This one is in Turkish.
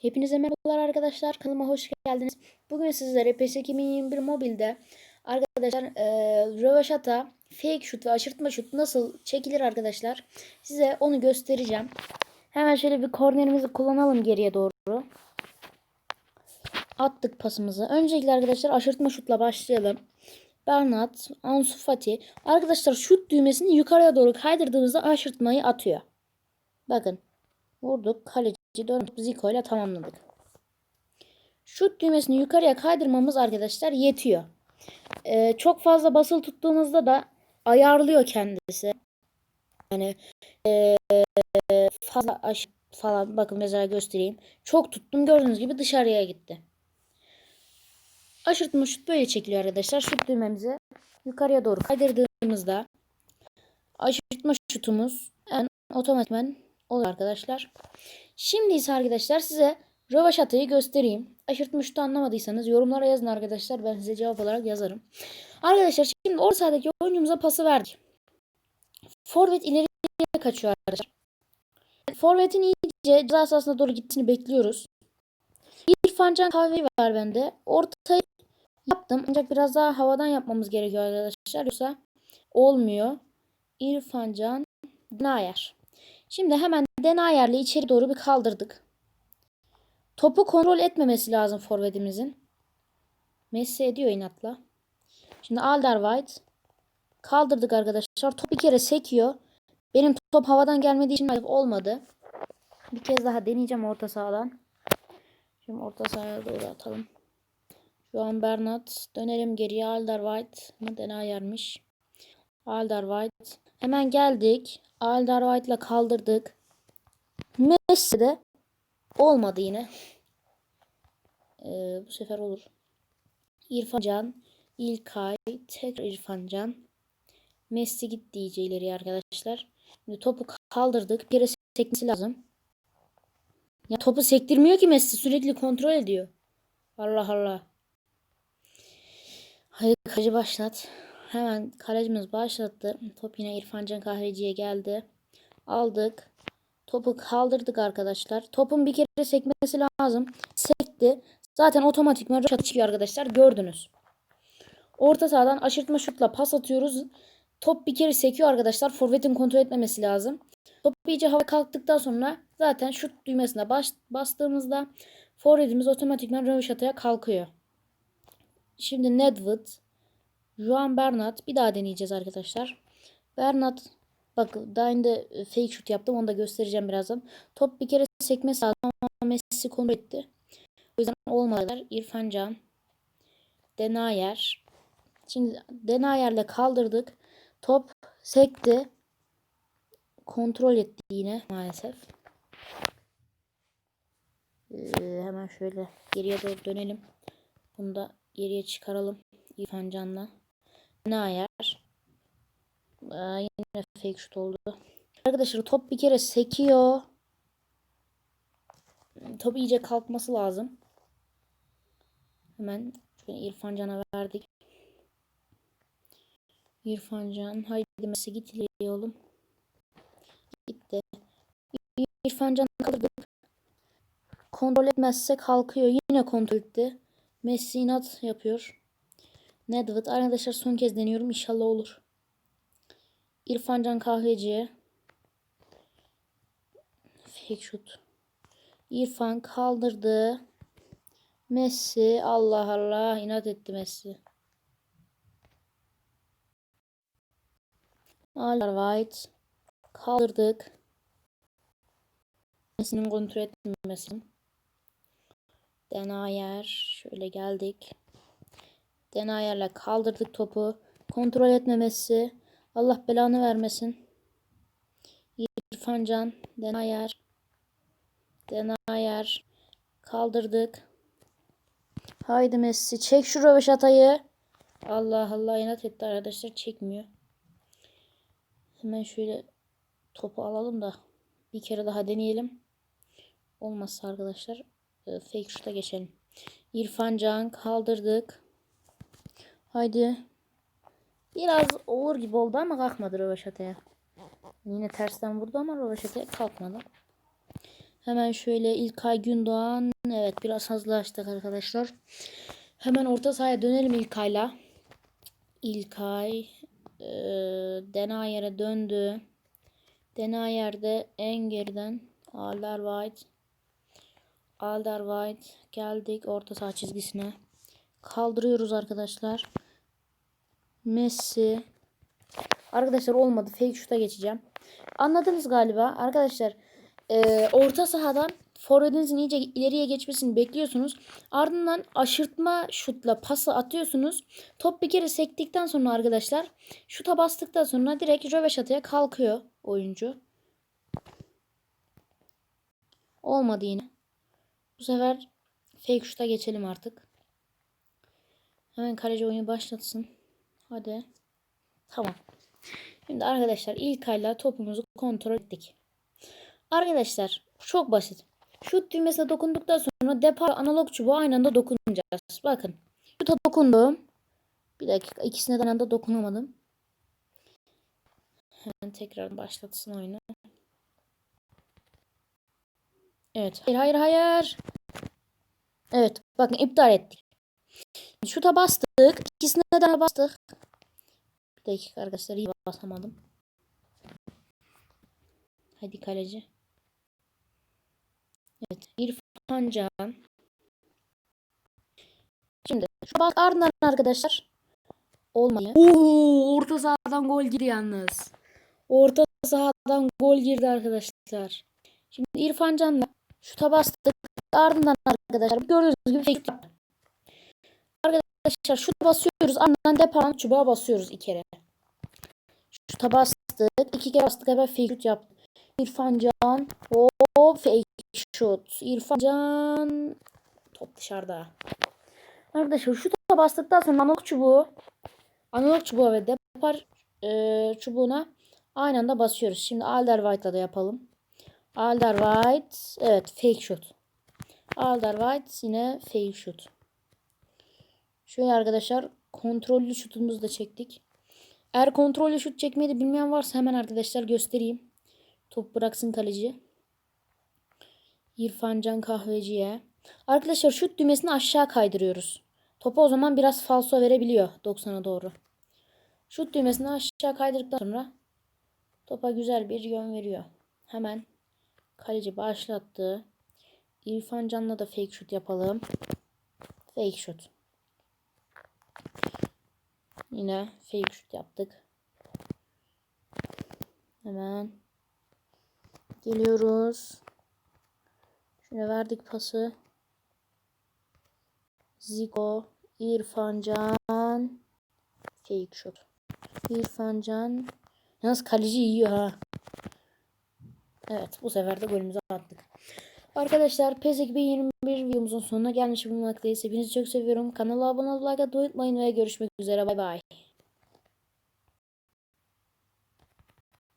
Hepinize merhabalar arkadaşlar. Kanalıma hoş geldiniz. Bugün sizlere PES 2021 mobilde arkadaşlar e, röveşata, fake şut ve aşırtma şut nasıl çekilir arkadaşlar. Size onu göstereceğim. Hemen şöyle bir kornerimizi kullanalım geriye doğru. Attık pasımızı. Öncelikle arkadaşlar aşırtma şutla başlayalım. Bernat, Ansu Fati. Arkadaşlar şut düğmesini yukarıya doğru kaydırdığımızda aşırtmayı atıyor. Bakın. Vurduk. Kaleci döndük. Zico ile tamamladık. Şut düğmesini yukarıya kaydırmamız arkadaşlar yetiyor. Ee, çok fazla basılı tuttuğumuzda da ayarlıyor kendisi. Yani ee, fazla aş falan bakın mesela göstereyim. Çok tuttum gördüğünüz gibi dışarıya gitti. Aşırtma şut böyle çekiliyor arkadaşlar. Şut düğmemizi yukarıya doğru kaydırdığımızda aşırtma şutumuz en otomatikman oluyor arkadaşlar. Şimdi ise arkadaşlar size rövaşatayı göstereyim. Aşırtma şutu anlamadıysanız yorumlara yazın arkadaşlar. Ben size cevap olarak yazarım. Arkadaşlar şimdi orta sahadaki oyuncumuza pası verdik. Forvet ileriye kaçıyor arkadaşlar. Forvet'in iyice ceza sahasına doğru gittiğini bekliyoruz. İrfan Can kahveyi var bende. Ortayı yaptım. Ancak biraz daha havadan yapmamız gerekiyor arkadaşlar. Yoksa olmuyor. İrfan Can Nayer. Şimdi hemen Denayer'le içeri doğru bir kaldırdık. Topu kontrol etmemesi lazım forvetimizin. Messi ediyor inatla. Şimdi Alderweireld kaldırdık arkadaşlar. Top bir kere sekiyor. Benim top havadan gelmediği için olmadı. Bir kez daha deneyeceğim orta sahadan. Şimdi orta sahaya doğru atalım. Şu an Bernat. Dönelim geriye Alderweireld mı Denayer'miş. Alderweireld. Hemen geldik. Alderweireld ile kaldırdık. Messi de olmadı yine. Ee, bu sefer olur. İrfan Can, İlkay, tekrar İrfan Can. Messi gitti iyice ileriye arkadaşlar. Şimdi topu kaldırdık. Bir kere sekmesi lazım. Ya topu sektirmiyor ki Messi. Sürekli kontrol ediyor. Allah Allah. Hadi kaleci başlat. Hemen kalecimiz başlattı. Top yine İrfan Can Kahveci'ye geldi. Aldık. Topu kaldırdık arkadaşlar. Topun bir kere sekmesi lazım. Sekti. Zaten otomatikman röşat çıkıyor arkadaşlar. Gördünüz. Orta sahadan aşırtma şutla pas atıyoruz. Top bir kere sekiyor arkadaşlar. Forvet'in kontrol etmemesi lazım. Top iyice hava kalktıktan sonra zaten şut düğmesine baş, bastığımızda forvetimiz otomatikman röşataya kalkıyor. Şimdi Nedved, Juan Bernat bir daha deneyeceğiz arkadaşlar. Bernat Bak daha önce fake shoot yaptım. Onu da göstereceğim birazdan. Top bir kere sekmesi lazım ama Messi kontrol etti. O yüzden olmadılar. İrfan Can. Denayer. Şimdi Denayer'le kaldırdık. Top sekti. Kontrol etti yine maalesef. Ee, hemen şöyle geriye doğru dönelim. Bunu da geriye çıkaralım. İrfan Can'la. Denayer. Aa, yine fake şut oldu. Arkadaşlar top bir kere sekiyor. Top iyice kalkması lazım. Hemen İrfan Can'a verdik. İrfan Can haydi Messi git ileri oğlum. Gitti. İrfan Can kaldırdık. Kontrol etmezse kalkıyor. Yine kontrol etti. Messi inat yapıyor. Nedved arkadaşlar son kez deniyorum. İnşallah olur. İrfan Can Kahveci. Fake shoot. İrfan kaldırdı. Messi. Allah Allah. inat etti Messi. Alderweireld. Kaldırdık. Messi'nin kontrol etmemesi. Denayer. Şöyle geldik. Denayer'le kaldırdık topu. Kontrol etmemesi. Allah belanı vermesin. İrfan Can, Denayer. Denayer. Kaldırdık. Haydi Messi. Çek şu röveşatayı. Allah Allah inat etti arkadaşlar. Çekmiyor. Hemen şöyle topu alalım da bir kere daha deneyelim. Olmazsa arkadaşlar e, fake şuta geçelim. İrfan Can kaldırdık. Haydi Biraz olur gibi oldu ama kalkmadı röveşataya. Yine tersten vurdu ama röveşataya kalkmadı. Hemen şöyle İlkay Gündoğan. Evet biraz hızlı açtık arkadaşlar. Hemen orta sahaya dönelim İlkay'la. İlkay e, Denayer'e döndü. Denayer'de en geriden Alderweireld. Alderweireld geldik orta saha çizgisine. Kaldırıyoruz arkadaşlar. Messi. Arkadaşlar olmadı. Fake şuta geçeceğim. Anladınız galiba. Arkadaşlar e, orta sahadan forvetinizin iyice ileriye geçmesini bekliyorsunuz. Ardından aşırtma şutla pası atıyorsunuz. Top bir kere sektikten sonra arkadaşlar şuta bastıktan sonra direkt röveşataya kalkıyor oyuncu. Olmadı yine. Bu sefer fake şuta geçelim artık. Hemen kaleci oyunu başlatsın. Hadi. Tamam. Şimdi arkadaşlar ilk ayla topumuzu kontrol ettik. Arkadaşlar çok basit. Şut düğmesine dokunduktan sonra depa analog çubuğu aynı anda dokunacağız. Bakın. Şuta dokundum. Bir dakika ikisine de aynı anda dokunamadım. Hemen tekrar başlatsın oyunu. Evet. Hayır hayır hayır. Evet. Bakın iptal ettik. Şuta bastık. İkisine de bastık. Bir dakika arkadaşlar iyi basamadım. Hadi kaleci. Evet. İrfan Can. Şimdi şu bas ardından arkadaşlar. Olmadı. Oo, orta sahadan gol girdi yalnız. Orta sahadan gol girdi arkadaşlar. Şimdi İrfan Can'la şuta bastık. Ardından arkadaşlar gördüğünüz gibi fake. Arkadaşlar şuta basıyoruz. Ardından depan çubuğa basıyoruz iki kere. Şuta bastık. iki kere bastık. Hemen fake shoot yaptı. İrfan Can. Hop fake shoot. İrfan Can. Top dışarıda. Arkadaşlar şuta bastıktan sonra analog çubuğu analog çubuğa ve depar e, çubuğuna aynı anda basıyoruz. Şimdi Alderweirald'la da yapalım. Alderweireld evet fake shoot. Alderweireld yine fake shoot. Şöyle arkadaşlar kontrollü şutumuzu da çektik. Eğer kontrollü şut çekmeyi de bilmeyen varsa hemen arkadaşlar göstereyim. Top bıraksın kaleci. İrfan Can Kahveci'ye. Arkadaşlar şut düğmesini aşağı kaydırıyoruz. Topa o zaman biraz falso verebiliyor 90'a doğru. Şut düğmesini aşağı kaydırdıktan sonra topa güzel bir yön veriyor. Hemen kaleci başlattı. İrfan Can'la da fake şut yapalım. Fake şut. Yine fake şut yaptık. Hemen geliyoruz. Şöyle verdik pası. Zico, İrfan Can, fake shot. İrfan Can. Yalnız kaleci yiyor ha. Evet bu sefer de golümüzü attık. Arkadaşlar PES 2021 videomuzun sonuna gelmiş bulunmaktayız. Hepinizi çok seviyorum. Kanala abone olmayı like unutmayın ve görüşmek üzere. Bay bay.